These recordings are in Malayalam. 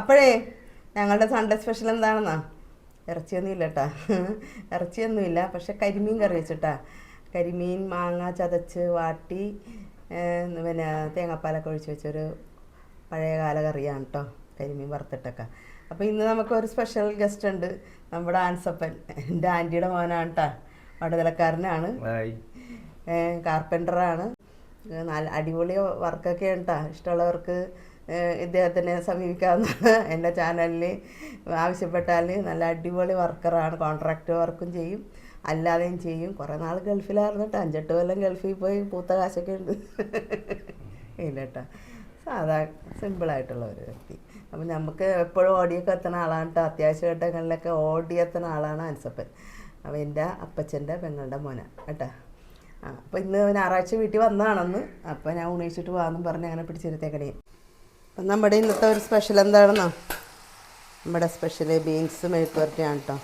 അപ്പോഴേ ഞങ്ങളുടെ സൺഡേ സ്പെഷ്യൽ എന്താണെന്നാ? ഇറച്ചിയൊന്നും ഇല്ല കേട്ടാ ഇറച്ചിയൊന്നും ഇല്ല പക്ഷെ കരിമീൻ കറി വെച്ചിട്ടാ. കരിമീൻ മാങ്ങ ചതച്ച് വാട്ടി പിന്നെ തേങ്ങാപ്പാലൊക്കെ ഒഴിച്ച് വെച്ചൊരു പഴയകാല കറിയാണ് കേട്ടോ കരിമീൻ വറുത്തിട്ടൊക്കെ. അപ്പോൾ ഇന്ന് നമുക്ക് ഒരു സ്പെഷ്യൽ ഗസ്റ്റ് ഉണ്ട് നമ്മുടെ ആൻസപ്പൻ. എന്റെ ആന്റിയുടെ മോനാണ് കേട്ടോ വടതലക്കാരനാണ്. കാർപ്പന്ററാണ് നല്ല അടിപൊളി വർക്കൊക്കെ ഉണ്ടാ ഇഷ്ടമുള്ളവർക്ക് ഇദ്ദേഹത്തിനെ സമീപിക്കാമെന്ന് എന്റെ ചാനലിൽ ആവശ്യപ്പെട്ടാൽ നല്ല അടിപൊളി വർക്കറാണ്. കോൺട്രാക്റ്റ് വർക്കും ചെയ്യും. അല്ലാതെയും ചെയ്യും. കുറേ നാൾ ഗൾഫിലായിരുന്നു കേട്ടോ. അഞ്ചെട്ട് കൊല്ലം ഗൾഫിൽ പോയി പൂത്ത കാശൊക്കെ ഉണ്ട്. ഇല്ല കേട്ടോ. സാധാ സിമ്പിളായിട്ടുള്ള ഒരു വ്യക്തി. അപ്പം നമുക്ക് എപ്പോഴും ഓടിയൊക്കെ എത്തുന്ന ആളാണ് കേട്ടോ. അത്യാവശ്യ ഘട്ടങ്ങളിലൊക്കെ ഓടിയെത്തുന്ന ആളാണ് അൻസപ്പൻ. അപ്പം എന്റെ അപ്പച്ചന്റെ പെങ്ങളുടെ മോന കേട്ടോ. ആ അപ്പം ഇന്ന് ഞായറാഴ്ച വീട്ടിൽ വന്നതാണെന്ന്. അപ്പം ഞാൻ ഉണയിച്ചിട്ട് പോകാമെന്നും പറഞ്ഞ് അങ്ങനെ പിടിച്ചിരുത്തേക്കണേ അപ്പം നമ്മുടെ ഇന്നത്തെ ഒരു സ്പെഷ്യൽ എന്താണെന്നോ? നമ്മുടെ സ്പെഷ്യൽ ബീൻസ് മെഴുക്കുവരട്ടിയാണ് കേട്ടോ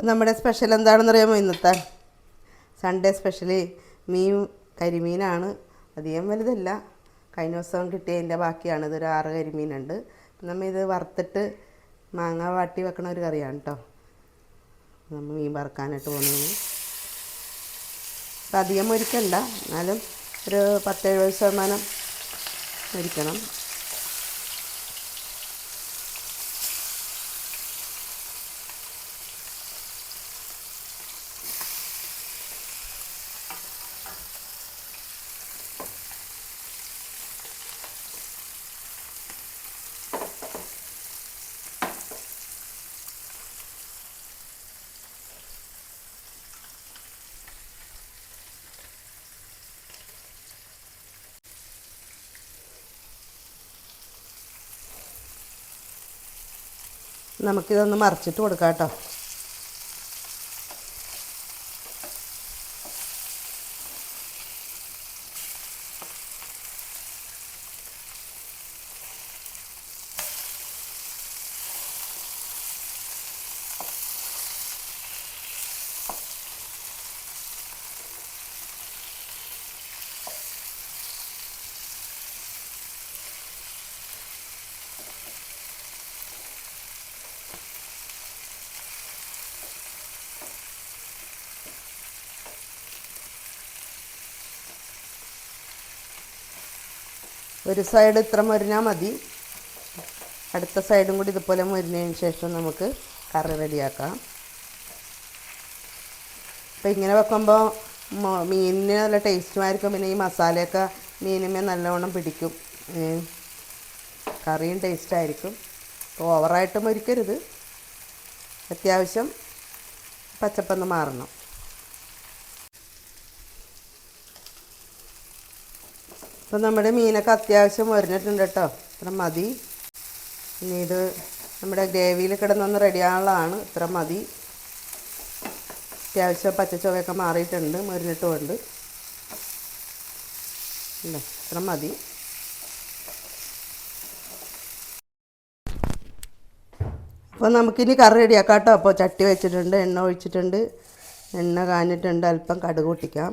അപ്പം നമ്മുടെ സ്പെഷ്യൽ എന്താണെന്ന് അറിയാമോ ഇന്നത്തെ? സൺഡേ സ്പെഷ്യൽ മീൻ കരിമീനാണ്. അധികം വലുതല്ല. കഴിഞ്ഞ ദിവസം കിട്ടിയതിന്റെ ബാക്കിയാണ്. ഇതൊരു ആറ് കരിമീനുണ്ട്. നമ്മൾ ഇത് വറുത്തിട്ട് മാങ്ങ വാട്ടി വെക്കണ ഒരു കറിയാണ് കേട്ടോ നമ്മൾ മീൻ വറുക്കാനായിട്ട് പോകുന്നത് അപ്പം അധികം മുരിക്കണ്ട എന്നാലും ഒരു പത്തെഴുപത് ശതമാനം മുരിക്കണം നമുക്കിതൊന്ന് മറിച്ചിട്ട് കൊടുക്കാം കേട്ടോ ഒരു സൈഡ് ഇത്ര മുരിഞ്ഞാൽ മതി. അടുത്ത സൈഡും കൂടി ഇതുപോലെ മുരിഞ്ഞതിന് ശേഷം നമുക്ക് കറി റെഡിയാക്കാം. അപ്പോൾ ഇങ്ങനെ വെക്കുമ്പോൾ മീനിന് നല്ല ടേസ്റ്റുമായിരിക്കും പിന്നെ ഈ മസാലയൊക്കെ മീനുമേ നല്ലവണ്ണം പിടിക്കും. കറിയും ടേസ്റ്റായിരിക്കും ഓവറായിട്ട് മുരിക്കരുത്. അത്യാവശ്യം പച്ചപ്പൊന്ന് മാറണം. ഇപ്പം നമ്മുടെ മീനൊക്കെ അത്യാവശ്യം മുരിഞ്ഞിട്ടുണ്ട് കേട്ടോ. ഇത്ര മതി. ഇനി ഇത് നമ്മുടെ ഗ്രേവിയിൽ കിടന്നൊന്ന് റെഡിയാനുള്ളതാണ് ഇത്ര മതി. അത്യാവശ്യം പച്ചച്ചുവയൊക്കെ മാറിയിട്ടുണ്ട് മുരിഞ്ഞിട്ടുമുണ്ട്. ഇല്ല ഇത്ര മതി. അപ്പോൾ നമുക്കിനി കറി റെഡിയാക്കാം കേട്ടോ. അപ്പോൾ ചട്ടി വെച്ചിട്ടുണ്ട് എണ്ണ ഒഴിച്ചിട്ടുണ്ട്. എണ്ണ കാഞ്ഞിട്ടുണ്ട്. അല്പം കടുക് പൊട്ടിക്കാം.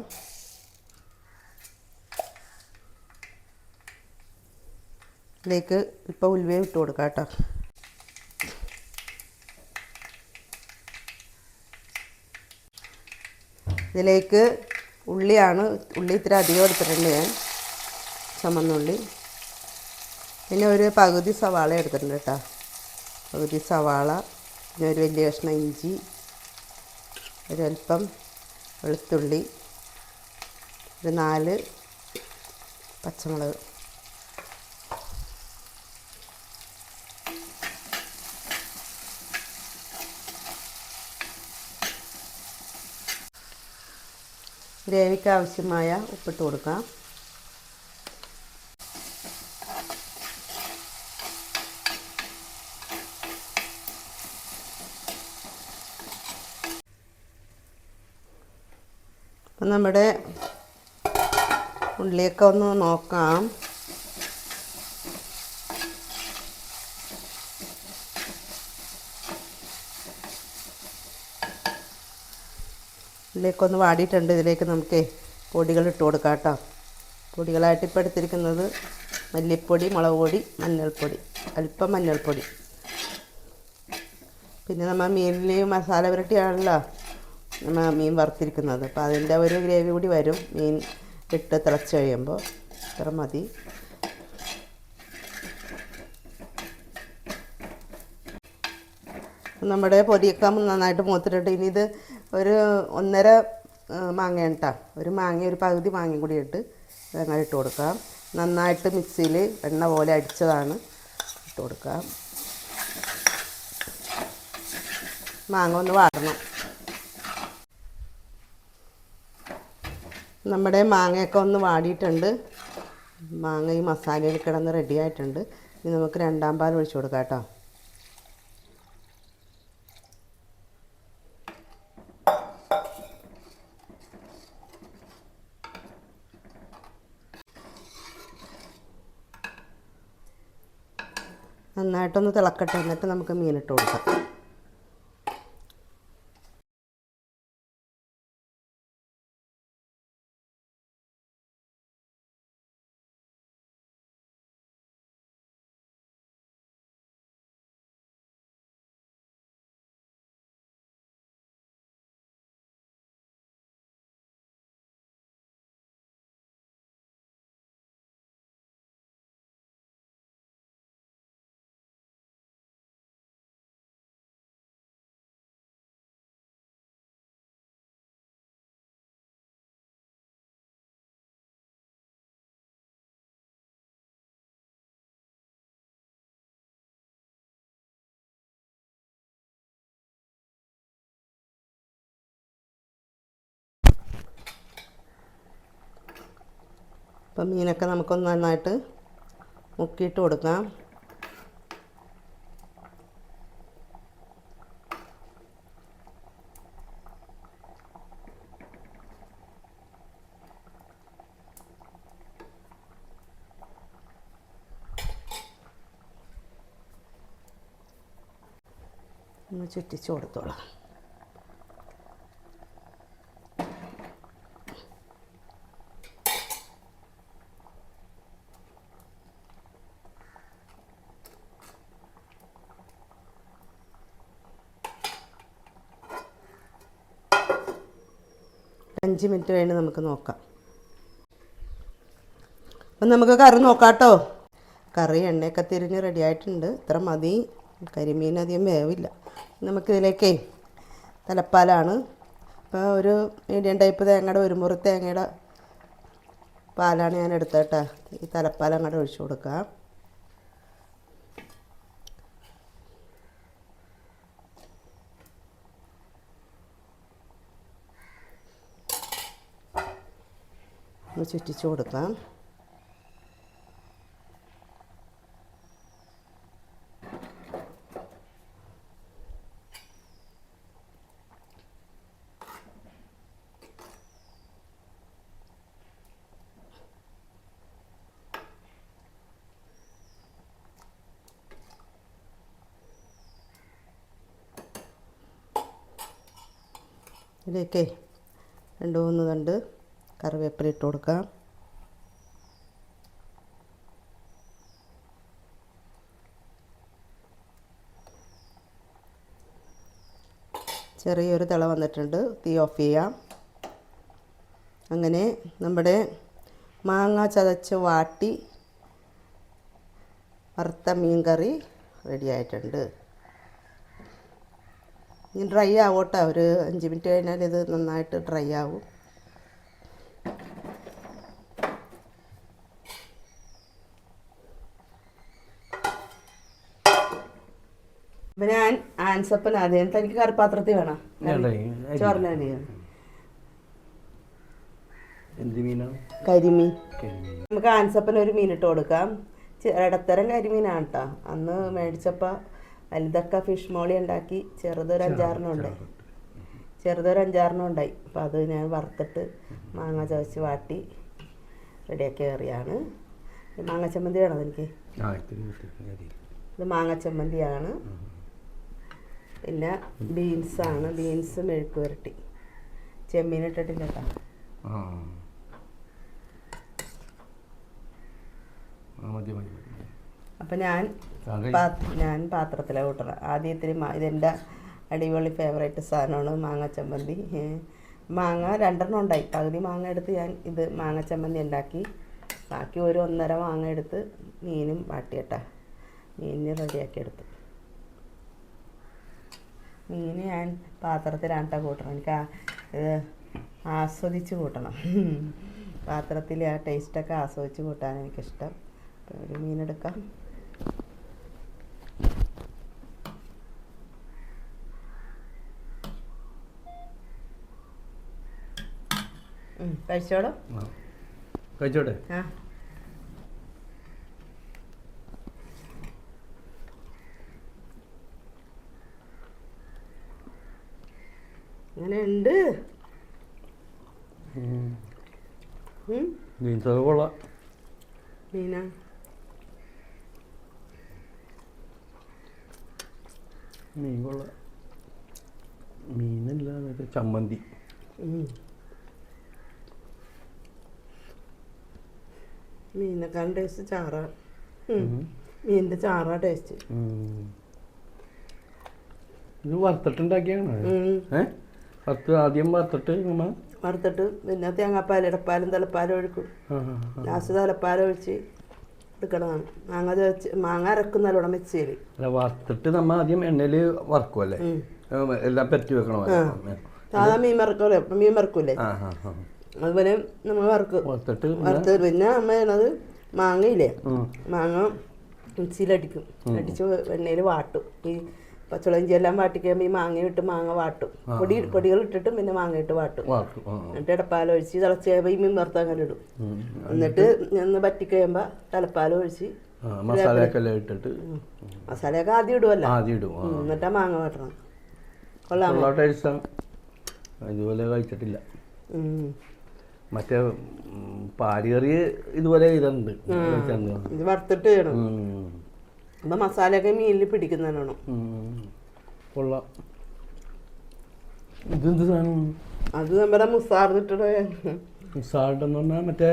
ഇതിലേക്ക് ഇപ്പോൾ ഉലുവയും ഇട്ട് കൊടുക്കാം കേട്ടോ. ഇതിലേക്ക് ഉള്ളിയാണ് ഉള്ളി ഇത്തിരി അധികം എടുത്തിട്ടുണ്ട് ഞാൻ. ചുമന്നുള്ളി പിന്നെ ഒരു പകുതി സവാള എടുത്തിട്ടുണ്ട് കേട്ടോ. പകുതി സവാള പിന്നെ ഒരു വലിയ കഷ്ണം ഇഞ്ചി ഒരൽപ്പം വെളുത്തുള്ളി ഒരു നാല് പച്ചമുളക്. ഗ്രേവിക്ക് ആവശ്യമായ ഉപ്പിട്ട് കൊടുക്കാം. അപ്പം നമ്മുടെ ഉള്ളിയൊക്കെ ഒന്ന് നോക്കാം. ഒന്ന് വാടിയിട്ടുണ്ട്. ഇതിലേക്ക് നമുക്ക് പൊടികൾ ഇട്ട് കൊടുക്കാം കേട്ടോ. പൊടികളായിട്ട് ഇപ്പോൾ എടുത്തിരിക്കുന്നത് മല്ലിപ്പൊടി മുളക് പൊടി മഞ്ഞൾപ്പൊടി. അല്പം മഞ്ഞൾപ്പൊടി. പിന്നെ നമ്മൾ മീനിൽ മസാല പുരട്ടിയാണല്ലോ നമ്മൾ മീൻ വറുത്തിരിക്കുന്നത്. അപ്പോൾ അതിന്റെ ഒരു ഗ്രേവി കൂടി വരും. മീൻ ഇട്ട് തിളച്ച് കഴിയുമ്പോൾ ഇത്ര മതി. നമ്മുടെ പൊടിയൊക്കെ നന്നായിട്ട് മൂത്തിട്ടുണ്ട്. ഇനി ഇത് ഒരു ഒന്നര മാങ്ങ കേട്ടോ ഒരു മാങ്ങ ഒരു പകുതി മാങ്ങയും കൂടി ഇട്ട് തേങ്ങ ഇട്ട് കൊടുക്കാം. നന്നായിട്ട് മിക്സിയിൽ എണ്ണ പോലെ അടിച്ചതാണ് ഇട്ട് കൊടുക്കാം. മാങ്ങ ഒന്ന് വാടണം. നമ്മുടെ മാങ്ങയൊക്കെ ഒന്ന് വാടിയിട്ടുണ്ട്. മാങ്ങ ഈ മസാലയിൽ കിടന്ന് റെഡി ആയിട്ടുണ്ട്. ഇനി നമുക്ക് രണ്ടാം പാൽ ഒഴിച്ചു കൊടുക്കാം കേട്ടോ. നന്നായിട്ടൊന്ന് തിളക്കട്ടെ എന്നിട്ട് നമുക്ക് മീനിട്ട് കൊടുക്കാം. അപ്പം മീനൊക്കെ നമുക്കൊന്ന് നന്നായിട്ട് മുക്കിയിട്ട് കൊടുക്കാം. ഒന്ന് ചുറ്റിച്ച് കൊടുത്തോളാം. അഞ്ച് മിനിറ്റ് കഴിഞ്ഞ് നമുക്ക് നോക്കാം. അപ്പം നമുക്ക് കറി നോക്കാം കേട്ടോ കറി എണ്ണയൊക്കെ തിരിഞ്ഞ് റെഡി ആയിട്ടുണ്ട്. ഇത്ര മതി. കരിമീൻ അധികം വേവില്ല. നമുക്കിതിലേക്കേ തലപ്പാലാണ്. അപ്പോൾ ഒരു മീഡിയം ടൈപ്പ് തേങ്ങയുടെ ഒരു മുറി തേങ്ങയുടെ പാലാണ് ഞാൻ എടുത്തേട്ടാ ഈ തലപ്പാൽ അങ്ങോട്ട് ഒഴിച്ചു കൊടുക്കാം. ചുറ്റിച്ച് കൊടുക്കാം. ഇതിലേക്ക് രണ്ട് മൂന്ന് തണ്ട് കറിവേപ്പില ഇട്ട് കൊടുക്കാം. ചെറിയൊരു തിള വന്നിട്ടുണ്ട്. തീ ഓഫ് ചെയ്യാം. അങ്ങനെ നമ്മുടെ മാങ്ങ ചതച്ച് വാട്ടി വറുത്ത മീൻ കറി റെഡി ആയിട്ടുണ്ട്. ഇനി ഡ്രൈ ആവട്ടെ? ഒരു അഞ്ച് മിനിറ്റ് കഴിഞ്ഞാൽ ഇത് നന്നായിട്ട് ഡ്രൈ ആവും. ഞാൻ ആൻസപ്പൻ ആദ്യം. തനിക്ക് കറിപ്പാത്രത്തിൽ വേണം. കരിമീൻ. നമുക്ക് ആൻസപ്പൻ ഒരു മീനിട്ട് ഇട്ട് കൊടുക്കാം. ഇടത്തരം കരിമീനാണ് കേട്ടോ അന്ന് മേടിച്ചപ്പ വലുതൊക്കെ ഫിഷ് മോളി ഉണ്ടാക്കി ചെറുതൊരു അഞ്ചാറിനും ഉണ്ടായി ചെറുതൊരു അഞ്ചാറിനും ഉണ്ടായി അപ്പോൾ അത് ഞാൻ വറുത്തിട്ട് മാങ്ങ ചവച്ച് വാട്ടി റെഡിയാക്കി കയറിയാണ്. മാങ്ങ ചമ്മന്തി വേണം എനിക്ക്. ഇത് മാങ്ങ ചമ്മന്തിയാണ്. പിന്നെ ആണ്. ബീൻസ് മെഴുക്ക് പുരട്ടി. ചെമ്മീൻ ഇട്ടിട്ടില്ല കേട്ടോ അപ്പം ഞാൻ പാ- ഞാൻ പാത്രത്തിലെ കൂട്ടണം. ആദ്യം ഇത്തിരി ഇതെന്റെ ഇതെന്റെ അടിപൊളി ഫേവറേറ്റ് സാധനമാണ് മാങ്ങ ചമ്മന്തി. മാങ്ങ രണ്ടെണ്ണം ഉണ്ടായി. പകുതി മാങ്ങ എടുത്ത് ഞാൻ ഇത് മാങ്ങ ചമ്മന്തി ഉണ്ടാക്കി. ബാക്കി ഒരു ഒന്നര മാങ്ങ എടുത്ത് മീനും വാട്ടിയിട്ടാ മീനിന് റെഡിയാക്കി എടുത്തു. മീൻ ഞാൻ പാത്രത്തിലാണ് കേട്ടോ കൂട്ടണം. എനിക്ക് ആസ്വദിച്ച് കൂട്ടണം. പാത്രത്തിൽ ആ ടേസ്റ്റൊക്കെ ആസ്വദിച്ച് കൂട്ടാൻ എനിക്കിഷ്ടം. അപ്പോൾ ഒരു മീനെടുക്കാം. കഴിച്ചോളൂ? കഴിച്ചോട്ടെ? ആ. അങ്ങനെ ഉണ്ട് ബീൻസൊക്കെ കൊള്ളാം. മീന. മീൻ കൊള്ളാം. മീനല്ല ചമ്മന്തി. മീനേക്കാളും ടേസ്റ്റ് ചാറ. മീനിന്റെ ചാറാ ടേസ്റ്റ്. ഇത് വറുത്തിട്ടുണ്ടാക്കിയാണ്? ഉം. വറുത്ത് ആദ്യം വറുത്തിട്ട് നമ്മൾ വറുത്തിട്ട് പിന്നെ തേങ്ങാപ്പാൽ ഇടപ്പാലും തലപ്പാലും ഒഴിക്കും. ലാസ്റ്റ് തലപ്പാൽ ഒഴിച്ച് എടുക്കണതാണ്. മാങ്ങ വെച്ച് മാങ്ങ അരക്കും നല്ലോണം വെച്ചേര് അല്ല വറുത്തിട്ട് നമ്മൾ ആദ്യം എണ്ണയിൽ വറുക്കും അല്ലേ ഉം. ഏ, എല്ലാം പറ്റി വെക്കണം. സാധാ മീൻ വറക്കല്ലേ? മീൻ വറക്കൂലേ അതുപോലെ നമ്മൾ വറക്കും. വറുത്തിട്ട് പിന്നെ വറുത്ത് പിന്നെ നമ്മൾ ചെയ്യണത് മാങ്ങയില്ലേ. മാങ്ങ മിക്സിയിലടിക്കും. അടിച്ച് എണ്ണയിൽ വാട്ടും. ഈ പച്ചളഞ്ചി എല്ലാം വാട്ടി കഴിയുമ്പോൾ ഈ മാങ്ങ ഇട്ട് മാങ്ങ വാട്ടും. പൊടി പൊടികൾ ഇട്ടിട്ട് പിന്നെ മാങ്ങ ഇട്ട് വാട്ടും. എന്നിട്ട് ഇടപ്പാൽ ഒഴിച്ച് തിളച്ച് കഴിയുമ്പോൾ ഈ മീൻ വറുത്ത് അങ്ങനെ ഇടും. എന്നിട്ട് ഒന്ന് കഴിയുമ്പോൾ തലപ്പാൽ ഒഴിച്ച് മസാലയൊക്കെ ഇട്ടിട്ട്. മസാലയൊക്കെ ആദ്യം ഇടുമല്ലോ ആദ്യം ഇടും എന്നിട്ടാ മാങ്ങ വാട്ടണം. ഉള്ള ഇതുപോലെ കഴിച്ചിട്ടില്ല. മറ്റേ പാലുകറി ഇതുപോലെ ഇതുണ്ട് ഇത് വറുത്തിട്ട് ചെയ്യണം. അപ്പം മസാലയൊക്കെ മീനിൽ പിടിക്കുന്നതാണ്. കൊള്ളാം. ഇതെന്ത് സാധനം? അത് നമ്മുടെ മുസാർന്നിട്ട് സാൾട്ട് എന്ന് പറഞ്ഞാൽ മറ്റേ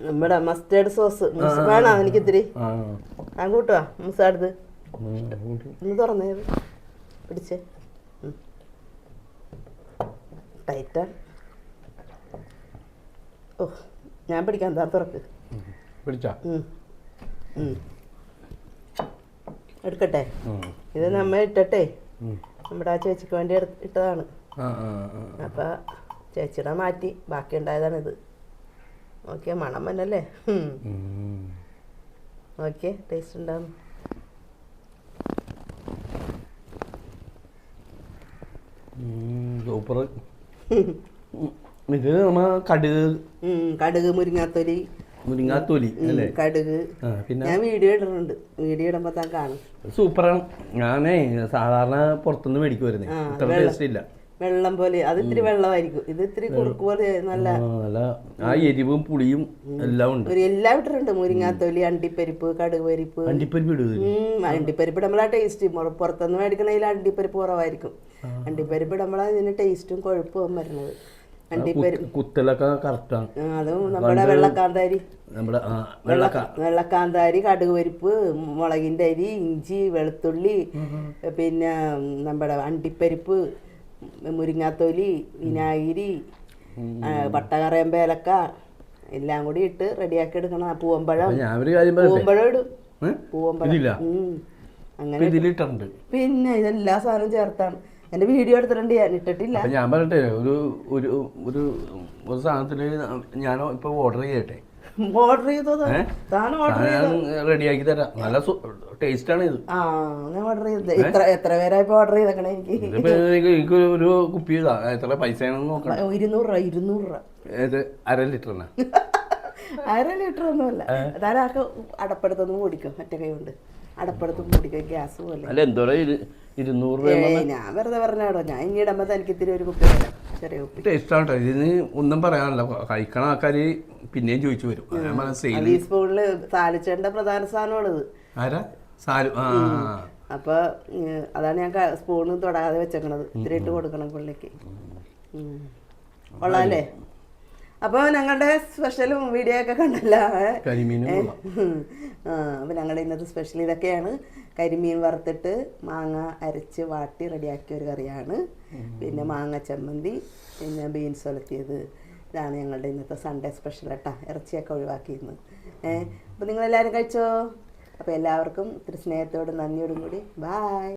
നമ്മുടെ മസ്റ്റേർഡ് സോസ് വേണോ എനിക്ക് ഇത്തിരി ആ കൂട്ടുവാ കൂട്ടി. ഒന്ന് തുറന്നേ. പിടിച്ചേ. ടൈറ്റാ ഓ ഞാൻ പിടിക്കാൻ താ തുറക്ക്. പിടിച്ചാ? ഉം. ഉം. എടുക്കട്ടെ? ഇത് നമ്മ ഇട്ടട്ടെ. നമ്മുടെ ആ ചേച്ചിക്ക് വേണ്ടി ഇട്ടതാണ്. അപ്പൊ ചേച്ചിയുടെ മാറ്റി ബാക്കി ഉണ്ടായതാണ് ഇത് ഓക്കെ മണം വന്നല്ലേ? ഓക്കെ ടേസ്റ്റ് ഉണ്ടാവും. സൂപ്പർ ഉം. ഇത് നമ്മ കടുക്. കടുക് മുരിങ്ങാത്തൊലി മുരിങ്ങാത്തൊലി അല്ലേ? കടുക്. പിന്നെ? ഞാൻ വീഡിയോ ഇടുന്നുണ്ട് വീഡിയോ ഇടുമ്പോൾ താൻ കാണും. സൂപ്പറാണ്. ഞാനേ സാധാരണ പുറത്തുനിന്ന് മേടിക്കും വരുന്നേ ഇത്ര ടേസ്റ്റ് ഇല്ല. വെള്ളം പോലെ. അത് ഇത്തിരി വെള്ളമായിരിക്കും. ഇത് ഇത്തിരി കുറുക്ക് പോലെ നല്ല നല്ല ആ എരിവും പുളിയും എല്ലാം ഉണ്ട്. ഒരു എല്ലാം ഇട്ടിട്ടുണ്ട്. മുരിങ്ങാത്തൊലി അണ്ടിപ്പരിപ്പ് കടുക് പരിപ്പ്. അണ്ടിപ്പരിപ്പ് ഇടുക ഉം, അണ്ടിപ്പരിപ്പ് നമ്മളാ ടേസ്റ്റ് പുറത്തുനിന്ന് മേടിക്കണതിൽ അണ്ടിപ്പരിപ്പ് കുറവായിരിക്കും. അണ്ടിപ്പരിപ്പ് നമ്മളാ ഇതിന് ടേസ്റ്റും കൊഴുപ്പും വരുന്നത്. കുത്തലൊക്കെ കറക്റ്റാണ് ആ, അതും നമ്മുടെ വെള്ളക്കാന്താരി. നമ്മുടെ കടുക് പരിപ്പ് മുളകിന്റെ അരി ഇഞ്ചി വെളുത്തുള്ളി പിന്നെ നമ്മുടെ അണ്ടിപ്പരിപ്പ് മുരിങ്ങാത്തൊലി വിനാഗിരി ആ, പട്ടകറയമ്പ ഏലക്ക എല്ലാം കൂടി ഇട്ട് റെഡിയാക്കി എടുക്കണം. പൂവമ്പഴം. പൂവമ്പഴം ഇടും? പൂവമ്പഴം. അങ്ങനെ പിന്നെ ഇതെല്ലാ സാധനവും ചേർത്താണ്. എന്റെ വീഡിയോ എടുത്തിട്ടുണ്ട് ഞാൻ ഇട്ടിട്ടില്ല. ഞാൻ പറയട്ടെ ഒരു ഒരു ഒരു ഒരു സാധനത്തിന് ഞാൻ ഇപ്പൊ ഓർഡർ ചെയ്യട്ടെ? ഓർഡർ ചെയ്തോ താൻ? ഓർഡർ ചെയ്തോ? റെഡിയാക്കി തരാം. നല്ല ടേസ്റ്റ് ആണ് ഇത്. ആ ഞാൻ ഓർഡർ ചെയ്തത്. എത്ര എത്ര പേരായിപ്പോ ഓർഡർ ചെയ്തേക്കണേ എനിക്ക്? എനിക്ക് ഒരു കുപ്പി എത്ര പൈസയാണെന്ന് നോക്കണം. ഇരുന്നൂറ് രൂപ ഇരുന്നൂറ് രൂപ. അര ലിറ്ററിനാ അര ലിറ്റർ ഒന്നുമല്ല. താനാക്ക് അടപ്പെടുത്തൊന്നും ഓടിക്കും ഒറ്റ കൈ കൊണ്ട്. അടപ്പെടുത്ത് ഓടിക്കും ഗ്യാസ് പോലെ. അല്ല എന്തോരം ഇരുന്നൂറ് രൂപ ഞാൻ വെറുതെ പറഞ്ഞാടോ. ഞാൻ ഇനി ഇടുമ്പോൾ എനിക്ക് ഇത്തിരി ഒരു കുപ്പി തരാം ചെറിയ കുപ്പി. ടേസ്റ്റാണ് കേട്ടോ ഇതിന് ഒന്നും പറയാനില്ല. കഴിക്കണ ആൾക്കാർ പിന്നെയും ചോദിച്ചു വരും. ഈ സ്പൂണിൽ താലിച്ചേണ്ട പ്രധാന സാധനമാണിത്. ആരാ? സാരു ആ അപ്പൊ അതാണ് ഞാൻ സ്പൂണ് തൊടാതെ വെച്ചേക്കണത്. ഇത്തിരി ഇട്ട് കൊടുക്കണം പുള്ളിക്ക്. കൊള്ളാല്ലേ? അപ്പോൾ ഞങ്ങളുടെ സ്പെഷ്യൽ വീഡിയോ ഒക്കെ കണ്ടല്ല അപ്പൊ അപ്പോൾ ഞങ്ങളുടെ ഇന്നത്തെ സ്പെഷ്യൽ ഇതൊക്കെയാണ്. കരിമീൻ വറുത്തിട്ട് മാങ്ങ അരച്ച് വാട്ടി റെഡിയാക്കിയ ഒരു കറിയാണ്. പിന്നെ മാങ്ങ ചമ്മന്തി പിന്നെ ബീൻസ് ഒലത്തിയത്. ഇതാണ് ഞങ്ങളുടെ ഇന്നത്തെ സൺഡേ സ്പെഷ്യൽ കേട്ടോ ഇറച്ചിയൊക്കെ ഒഴിവാക്കിയിരുന്നു ഏഹ് അപ്പോൾ നിങ്ങളെല്ലാവരും കഴിച്ചോ? അപ്പോൾ എല്ലാവർക്കും ഇത്തിരി സ്നേഹത്തോടും നന്ദിയോടും കൂടി. ബായ്